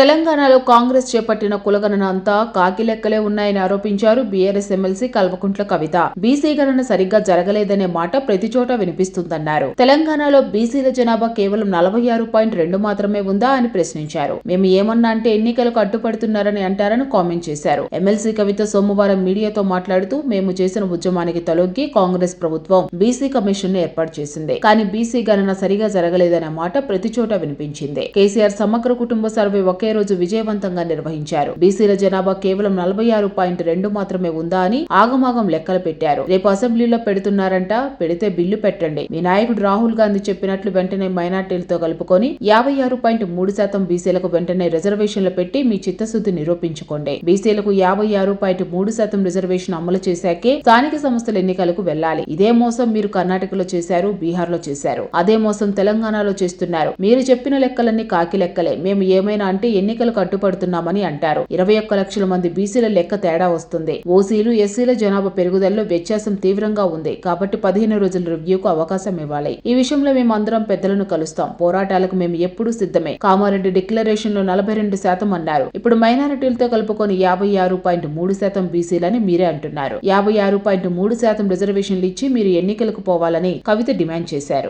తెలంగాణలో కాంగ్రెస్ చేపట్టిన కులగణన అంతా కాకి లెక్కలే ఉన్నాయని ఆరోపించారు BRS MLC Kalvakuntla Kavitha. BC గణన సరిగ్గా జరగలేదనే మాట ప్రతి చోట వినిపిస్తుందన్నారు. తెలంగాణలో బీసీల జనాభా కేవలం నలభై ఆరు పాయింట్ రెండు మాత్రమే ఉందా అని ప్రశ్నించారు. మేము ఏమన్నా అంటే ఎన్నికలకు అడ్డుపడుతున్నారని అంటారని కామెంట్ చేశారు. ఎమ్మెల్సీ కవిత సోమవారం మీడియాతో మాట్లాడుతూ మేము చేసిన ఉద్యమానికి తొలగి కాంగ్రెస్ ప్రభుత్వం బీసీ కమిషన్ను ఏర్పాటు చేసింది. కానీ బీసీ గణన సరిగా జరగలేదనే మాట ప్రతి చోట వినిపించింది. కేసీఆర్ సమగ్ర కుటుంబ సర్వే ఒకే రోజు విజయవంతంగా నిర్వహించారు. బీసీల జనాభా కేవలం నలభై ఆరు పాయింట్ రెండు మాత్రమే ఉందా అని ఆగమాగం లెక్కలు పెట్టారు. రేపు అసెంబ్లీలో పెడుతున్నారంట పెడితే బిల్లు పెట్టండి. మీ నాయకుడు రాహుల్ గాంధీ చెప్పినట్లు వెంటనే మైనార్టీలతో కలుపుకొని యాభై ఆరు పాయింట్ మూడు శాతం బీసీలకు వెంటనే రిజర్వేషన్లు పెట్టి మీ చిత్తశుద్ధి నిరూపించుకోండి. బీసీలకు యాభై ఆరు పాయింట్ మూడు శాతం రిజర్వేషన్ అమలు చేశాకే స్థానిక సంస్థల ఎన్నికలకు వెళ్ళాలి ఇదే మోసం మీరు కర్ణాటకలో చేశారు బీహార్లో చేశారు. అదే మోసం తెలంగాణలో చేస్తున్నారు. మీరు చెప్పిన లెక్కలన్నీ కాకి లెక్కలే. మేము ఏమైనా అంటే ఎన్నికలకు అడ్డుపడుతున్నామని అంటారు. ఇరవై ఒక్క లక్షల మంది బీసీల లెక్క తేడా వస్తుంది. ఓసీలు ఎస్సీల జనాభా పెరుగుదలలో వ్యత్యాసం తీవ్రంగా ఉంది. కాబట్టి పదిహేను రోజుల రివ్యూకు అవకాశం ఇవ్వాలి. ఈ విషయంలో మేము అందరం పెద్దలను కలుస్తాం. పోరాటాలకు మేము ఎప్పుడూ సిద్ధమే. కామారెడ్డి డిక్లరేషన్లో నలభై రెండు శాతం అన్నారు. ఇప్పుడు మైనారిటీలతో కలుపుకొని యాభై ఆరు పాయింట్ మూడు శాతం బీసీలని మీరే అంటున్నారు. యాభై ఆరు పాయింట్ మూడు శాతం రిజర్వేషన్లు ఇచ్చి మీరు ఎన్నికలకు పోవాలని కవిత డిమాండ్ చేశారు.